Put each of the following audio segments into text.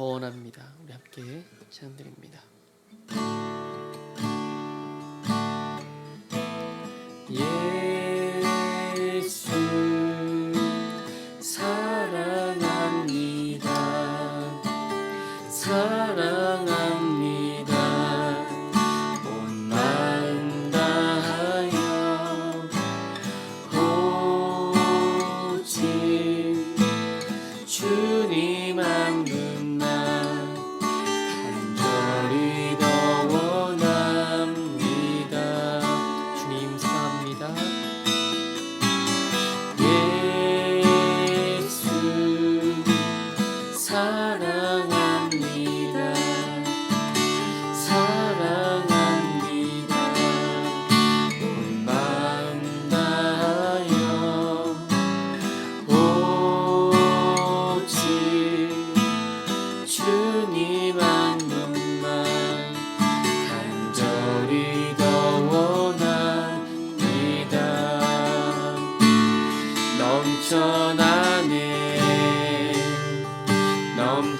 더 원합니다. 우리 함께 찬양드립니다.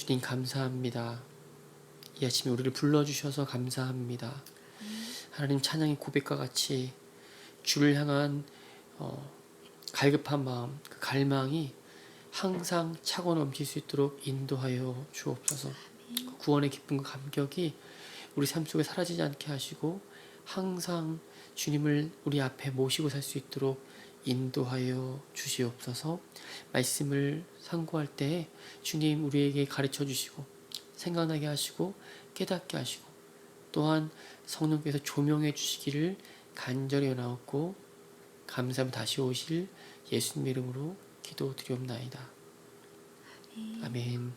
주님 감사합니다. 이 아침에 우리를 불러주셔서 감사합니다. 하나님 찬양의 고백과 같이 주를 향한 어, 갈급한 마음, 그 갈망이 항상 차고 넘칠 수 있도록 인도하여 주옵소서. 그 구원의 기쁨과 감격이 우리 삶 속에 사라지지 않게 하시고 항상 주님을 우리 앞에 모시고 살 수 있도록 인도하여 주시옵소서. 말씀을 상고할 때 주님 우리에게 가르쳐 주시고 생각나게 하시고 깨닫게 하시고 또한 성령께서 조명해 주시기를 간절히 원하옵고 감사함 다시 오실 예수님 이름으로 기도드리옵나이다. 아멘.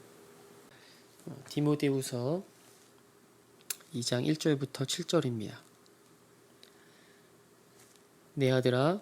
어, 디모데후서 2장 1절부터 7절입니다. 내 아들아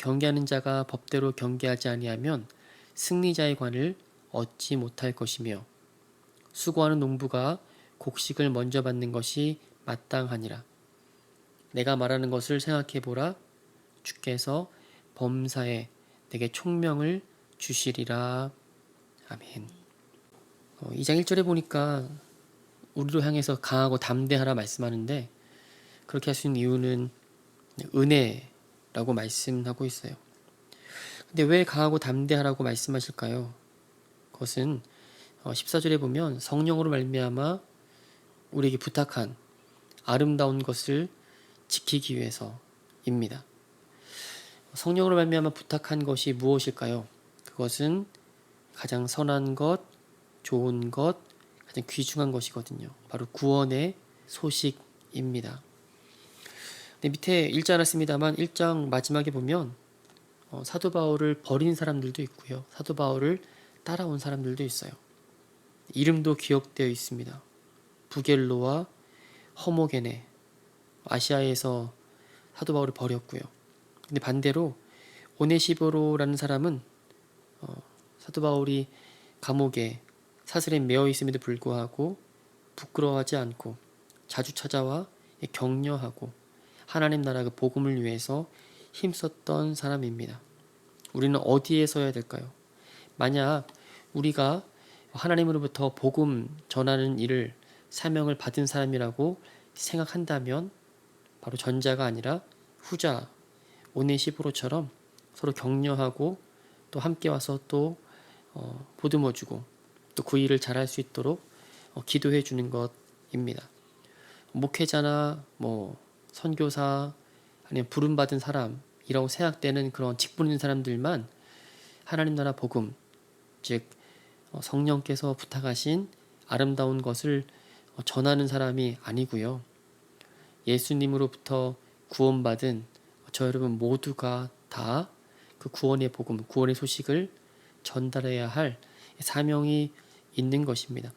경계하는 자가 법대로 경계하지 아니하면 승리자의 관을 얻지 못할 것이며 수고하는 농부가 곡식을 먼저 받는 것이 마땅하니라. 내가 말하는 것을 생각해 보라. 주께서 범사에 내게 총명을 주시리라. 아멘. 어, 2장 1절에 보니까 우리로 향해서 강하고 담대하라 말씀하는데 그렇게 할 수 있는 이유는 은혜 라고 말씀하고 있어요. 근데 왜 강하고 담대하라고 말씀하실까요? 그것은 어, 14절에 보면 성령으로 말미암아 우리에게 부탁한 아름다운 것을 지키기 위해서입니다. 성령으로 말미암아 부탁한 것이 무엇일까요? 그것은 가장 선한 것, 좋은 것, 가장 귀중한 것이거든요. 바로 구원의 소식입니다. 근데 밑에 읽지 않았습니다만 1장 마지막에 보면 어, 사도 바울을 버린 사람들도 있고요. 사도 바울을 따라온 사람들도 있어요. 이름도 기억되어 있습니다. 부겔로와 허모게네 아시아에서 사도 바울을 버렸고요. 근데 반대로 오네시보로라는 사람은 어, 사도 바울이 감옥에 사슬에 매어 있음에도 불구하고 부끄러워하지 않고 자주 찾아와 격려하고 하나님 나라 그 복음을 위해서 힘썼던 사람입니다. 우리는 어디에 서야 될까요? 만약 우리가 하나님으로부터 복음 전하는 일을 사명을 받은 사람이라고 생각한다면 바로 전자가 아니라 후자 오네시보로처럼 서로 격려하고 또 함께 와서 또 어, 보듬어주고 또 그 일을 잘할 수 있도록 어, 기도해 주는 것입니다. 목회자나 뭐 선교사 아니면 부름 받은 사람이라고 생각되는 그런 직분 있는 사람들만 하나님 나라 복음 즉 어, 성령께서 부탁하신 아름다운 것을 어, 전하는 사람이 아니고요. 예수님으로부터 구원받은 저 여러분 모두가 다 그 구원의 복음, 구원의 소식을 전달해야 할 사명이 있는 것입니다.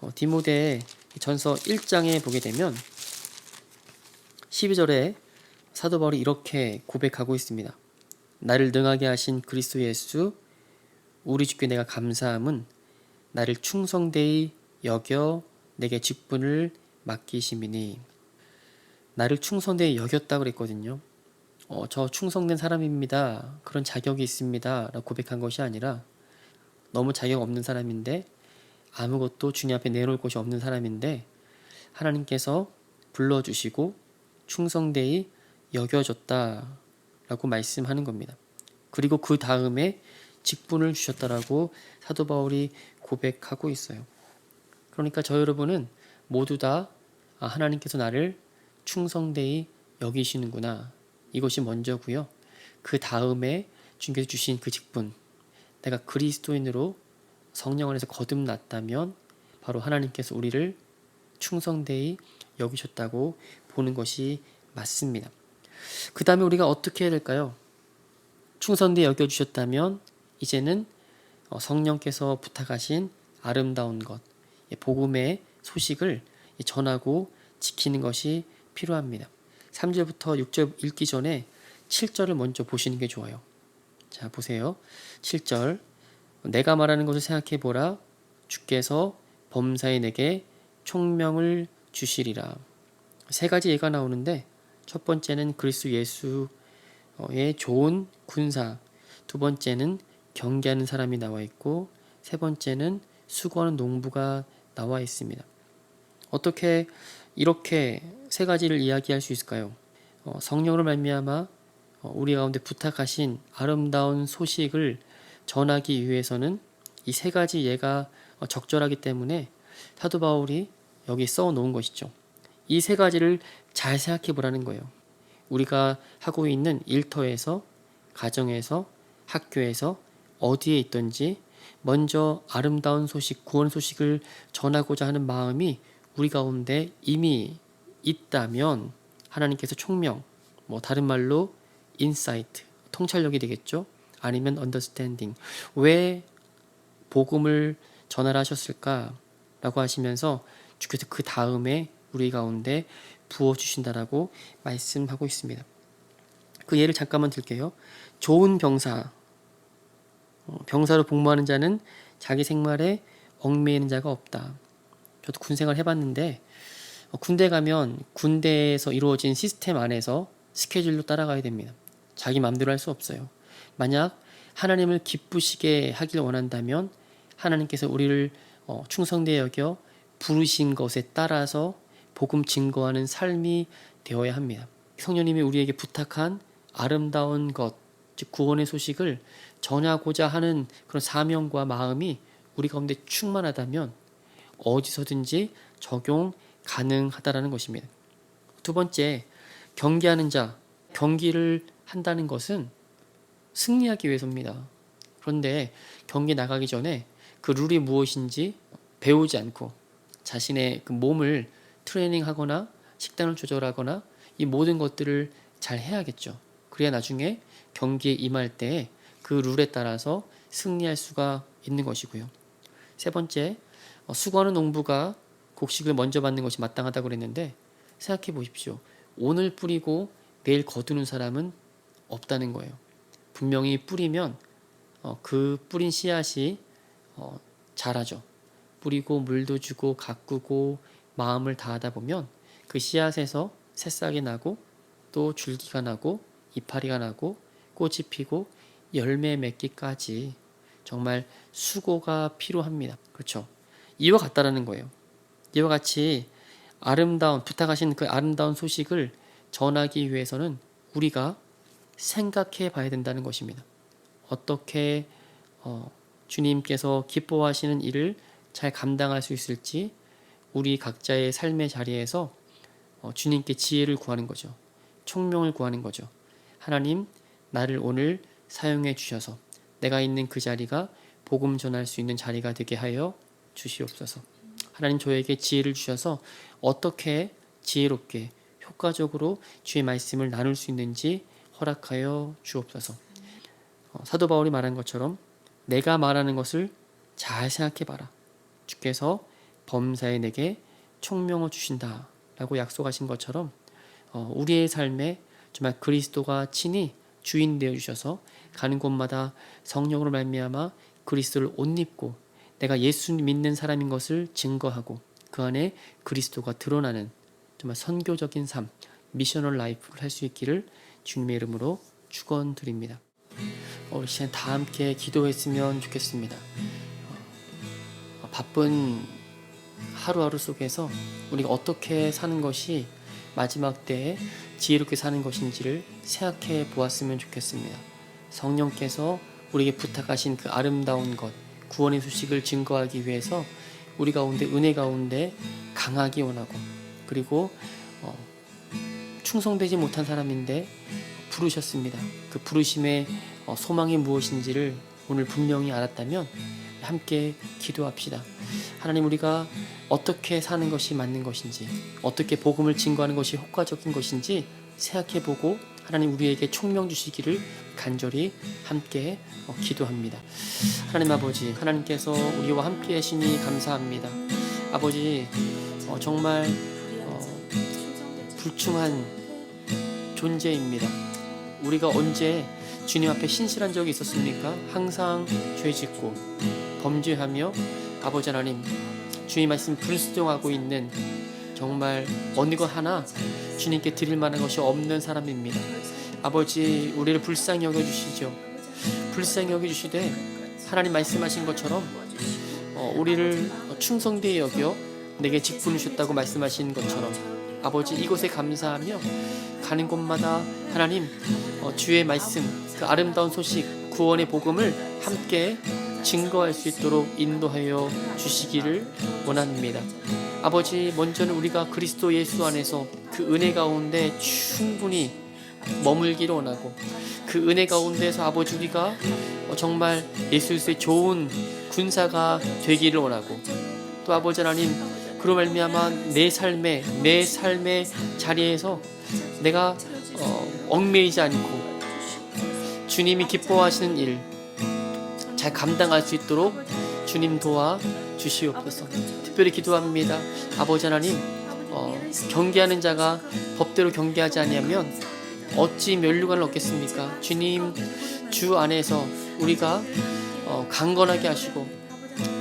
어, 디모데 전서 1장에 보게 되면 12절에 사도 바울이 이렇게 고백하고 있습니다. 나를 능하게 하신 그리스도 예수 우리 주께 내가 감사함은 나를 충성되이 여겨 내게 직분을 맡기심이니 나를 충성되이 여겼다 그랬거든요. 어, 저 충성된 사람입니다. 그런 자격이 있습니다. 라고 고백한 것이 아니라 너무 자격 없는 사람인데 아무것도 주님 앞에 내놓을 곳이 없는 사람인데 하나님께서 불러주시고 충성되이 여겨졌다라고 말씀하는 겁니다. 그리고 그 다음에 직분을 주셨다라고 사도 바울이 고백하고 있어요. 그러니까 저 여러분은 모두 다 아, 하나님께서 나를 충성되이 여기시는구나. 이것이 먼저고요. 그 다음에 주님께서 주신 그 직분, 내가 그리스도인으로 성령 안에서 거듭났다면 바로 하나님께서 우리를 충성되이 여기셨다고 보는 것이 맞습니다. 그 다음에 우리가 어떻게 해야 될까요? 충성되이 여겨주셨다면 이제는 어, 성령께서 부탁하신 아름다운 것, 복음의 소식을 전하고 지키는 것이 필요합니다. 3절부터 6절 읽기 전에 7절을 먼저 보시는 게 좋아요. 자, 보세요. 7절. 내가 말하는 것을 생각해 보라. 주께서 범사에 내게 총명을 주시리라. 세 가지 예가 나오는데 첫 번째는 그리스도 예수의 좋은 군사, 두 번째는 경계하는 사람이 나와 있고 세 번째는 수고하는 농부가 나와 있습니다. 어떻게 이렇게 세 가지를 이야기할 수 있을까요? 어, 성령으로 말미암아 어, 우리 가운데 부탁하신 아름다운 소식을 전하기 위해서는 이 세 가지 예가 어, 적절하기 때문에 사도 바울이 여기 써 놓은 것이죠. 이 세 가지를 잘 생각해 보라는 거예요. 우리가 하고 있는 일터에서, 가정에서, 학교에서 어디에 있든지 먼저 아름다운 소식, 구원 소식을 전하고자 하는 마음이 우리 가운데 이미 있다면 하나님께서 총명, 뭐 다른 말로 인사이트, 통찰력이 되겠죠. 아니면 언더스탠딩. 왜 복음을 전하라 하셨을까라고 하시면서 주께서 그 다음에 우리 가운데 부어 주신다라고 말씀하고 있습니다. 그 예를 잠깐만 들게요. 좋은 병사, 어, 병사로 복무하는 자는 자기 생활에 얽매이는 자가 없다. 저도 군 생활 해봤는데 어, 군대 가면 군대에서 이루어진 시스템 안에서 스케줄로 따라가야 됩니다. 자기 마음대로 할 수 없어요. 만약 하나님을 기쁘시게 하길 원한다면 하나님께서 우리를 어, 충성되어 여겨 부르신 것에 따라서 복음 증거하는 삶이 되어야 합니다. 성령님이 우리에게 부탁한 아름다운 것, 즉 구원의 소식을 전하고자 하는 그런 사명과 마음이 우리 가운데 충만하다면 어디서든지 적용 가능하다라는 것입니다. 두 번째, 경기하는 자, 경기를 한다는 것은 승리하기 위해서입니다. 그런데 경기 나가기 전에 그 룰이 무엇인지 배우지 않고 자신의 그 몸을 트레이닝하거나 식단을 조절하거나 이 모든 것들을 잘 해야겠죠. 그래야 나중에 경기에 임할 때 그 룰에 따라서 승리할 수가 있는 것이고요. 세 번째, 어, 수고하는 농부가 곡식을 먼저 받는 것이 마땅하다고 그랬는데 생각해 보십시오. 오늘 뿌리고 내일 거두는 사람은 없다는 거예요. 분명히 뿌리면 어, 그 뿌린 씨앗이 어, 자라죠. 뿌리고 물도 주고 가꾸고 마음을 다하다 보면 그 씨앗에서 새싹이 나고 또 줄기가 나고 이파리가 나고 꽃이 피고 열매 맺기까지 정말 수고가 필요합니다. 그렇죠? 이와 같다라는 거예요. 이와 같이 아름다운 부탁하신 그 아름다운 소식을 전하기 위해서는 우리가 생각해 봐야 된다는 것입니다. 어떻게 어, 주님께서 기뻐하시는 일을 잘 감당할 수 있을지 우리 각자의 삶의 자리에서 어, 주님께 지혜를 구하는 거죠. 총명을 구하는 거죠. 하나님, 나를 오늘 사용해 주셔서 내가 있는 그 자리가 복음 전할 수 있는 자리가 되게 하여 주시옵소서. 하나님 저에게 지혜를 주셔서 어떻게 지혜롭게 효과적으로 주의 말씀을 나눌 수 있는지 허락하여 주옵소서. 어, 사도 바울이 말한 것처럼 내가 말하는 것을 잘 생각해 봐라. 주께서 범사에 내게 총명을 주신다 라고 약속하신 것처럼 어, 우리의 삶에 정말 그리스도가 친히 주인 되어 주셔서 가는 곳마다 성령으로 말미암아 그리스도를 옷 입고 내가 예수 믿는 사람인 것을 증거하고 그 안에 그리스도가 드러나는 정말 선교적인 삶, 미셔널 라이프를 할 수 있기를 주님의 이름으로 축원드립니다. 어, 우리 시간 다 함께 기도했으면 좋겠습니다. 어, 바쁜 하루하루 속에서 우리가 어떻게 사는 것이 마지막 때에 지혜롭게 사는 것인지를 생각해 보았으면 좋겠습니다. 성령께서 우리에게 부탁하신 그 아름다운 것, 구원의 소식을 증거하기 위해서 우리 가운데 은혜 가운데 강하기 원하고 그리고 어, 충성되지 못한 사람인데 부르셨습니다. 그 부르심의 어, 소망이 무엇인지를 오늘 분명히 알았다면 함께 기도합시다. 하나님 우리가 어떻게 사는 것이 맞는 것인지 어떻게 복음을 증거하는 것이 효과적인 것인지 생각해 보고 하나님 우리에게 총명 주시기를 간절히 함께 어, 기도합니다. 하나님 아버지 하나님께서 우리와 함께 하시니 감사합니다. 아버지 어, 정말 어, 불충한 존재입니다. 우리가 언제 주님 앞에 신실한 적이 있었습니까? 항상 죄 짓고 범죄하며 아버지 하나님 주님 말씀 불순종하고 있는 정말 어느 것 하나 주님께 드릴 만한 것이 없는 사람입니다. 아버지 우리를 불쌍히 여겨 주시죠. 불쌍히 여겨 주시되 하나님 말씀하신 것처럼 어, 우리를 충성되게 여겨 내게 직분 주셨다고 말씀하신 것처럼 아버지 이곳에 감사하며 가는 곳마다 하나님 어, 주의 말씀 그 아름다운 소식 구원의 복음을 함께 증거할 수 있도록 인도하여 주시기를 원합니다. 아버지 먼저는 우리가 그리스도 예수 안에서 그 은혜 가운데 충분히 머물기를 원하고 그 은혜 가운데서 아버지 우리가 정말 예수의 좋은 군사가 되기를 원하고 또 아버지 하나님 그로 말미암아 내 삶의 내 삶의 자리에서 내가 어, 얽매이지 않고 주님이 기뻐하시는 일 잘 감당할 수 있도록 주님 도와 주시옵소서. 특별히 기도합니다. 아버지 하나님 어, 경계하는 자가 법대로 경계하지 아니하면 어찌 면류관을 얻겠습니까? 주님 주 안에서 우리가 어, 강건하게 하시고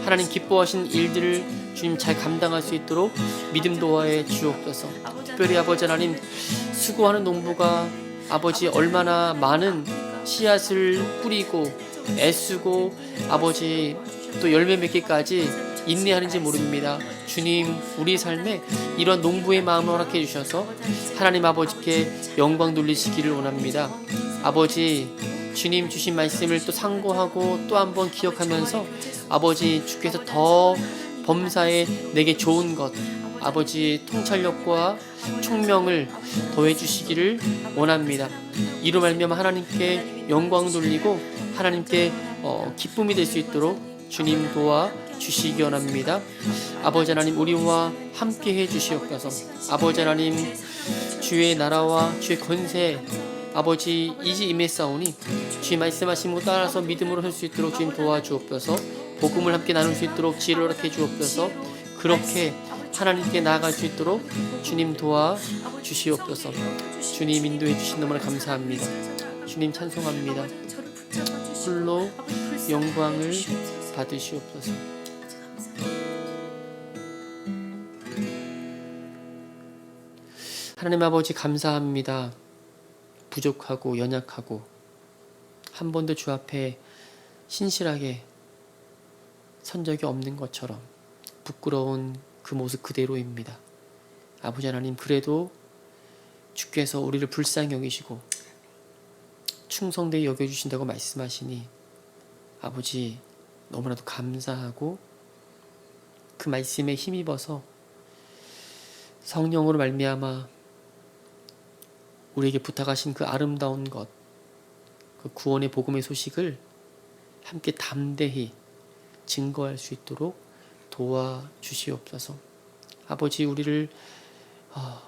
하나님 기뻐하신 일들을 주님 잘 감당할 수 있도록 믿음 도와해 주옵소서. 특별히 아버지 하나님 수고하는 농부가 아버지 얼마나 많은 씨앗을 뿌리고 애쓰고 아버지 또 열매 맺기까지 인내하는지 모릅니다. 주님 우리 삶에 이런 농부의 마음을 허락해 주셔서 하나님 아버지께 영광 돌리시기를 원합니다. 아버지 주님 주신 말씀을 또 상고하고 또 한번 기억하면서 아버지 주께서 더 범사에 내게 좋은 것 아버지 통찰력과 총명을 더해 주시기를 원합니다. 이로 말미암아 하나님께 영광 돌리고 하나님께 어, 기쁨이 될 수 있도록 주님 도와 주시기 원합니다. 아버지 하나님 우리와 함께 해 주시옵소서. 아버지 하나님 주의 나라와 주의 권세 아버지 이지 임했사오니 주의 말씀하신 것 따라서 믿음으로 설수 있도록 주님 도와주옵소서. 복음을 함께 나눌 수 있도록 지혜를 허락해 주옵소서. 그렇게 하나님께 나아갈 수 있도록 주님 도와 주시옵소서. 주님 인도해 주신 너무나 감사합니다. 주님 찬송합니다. 홀로 영광을 받으시옵소서. 하나님 아버지 감사합니다. 부족하고 연약하고 한 번도 주 앞에 신실하게 선 적이 없는 것처럼 부끄러운 그 모습 그대로입니다. 아버지 하나님 그래도 주께서 우리를 불쌍히 여기시고 충성되게 여겨주신다고 말씀하시니 아버지 너무나도 감사하고 그 말씀에 힘입어서 성령으로 말미암아 우리에게 부탁하신 그 아름다운 것, 그 구원의 복음의 소식을 함께 담대히 증거할 수 있도록 도와주시옵소서. 아버지 우리를 어,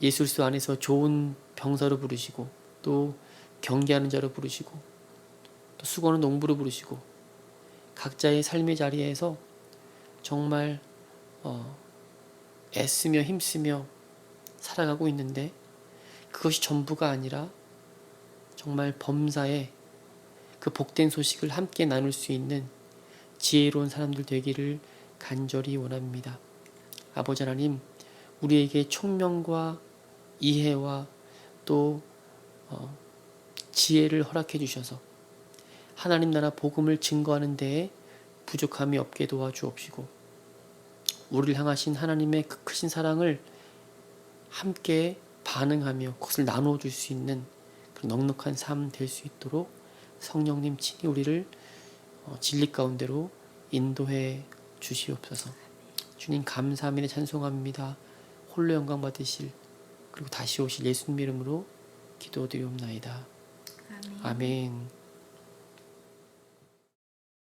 예술수 안에서 좋은 병사로 부르시고 또 경계하는 자로 부르시고 또 수고하는 농부로 부르시고 각자의 삶의 자리에서 정말 어, 애쓰며 힘쓰며 살아가고 있는데 그것이 전부가 아니라 정말 범사에 그 복된 소식을 함께 나눌 수 있는 지혜로운 사람들 되기를 간절히 원합니다. 아버지 하나님, 우리에게 총명과 이해와 또 어, 지혜를 허락해 주셔서 하나님 나라 복음을 증거하는 데에 부족함이 없게 도와주옵시고 우리를 향하신 하나님의 그 크신 사랑을 함께 반응하며 그것을 나누어 줄 수 있는 넉넉한 삶 될 수 있도록 성령님 친히 우리를 어, 진리 가운데로 인도해 주시옵소서. 주님 감사합니다. 찬송합니다. 홀로 영광 받으실 그리고 다시 오실 예수님 이름으로 기도드리옵나이다. 아멘. 아멘.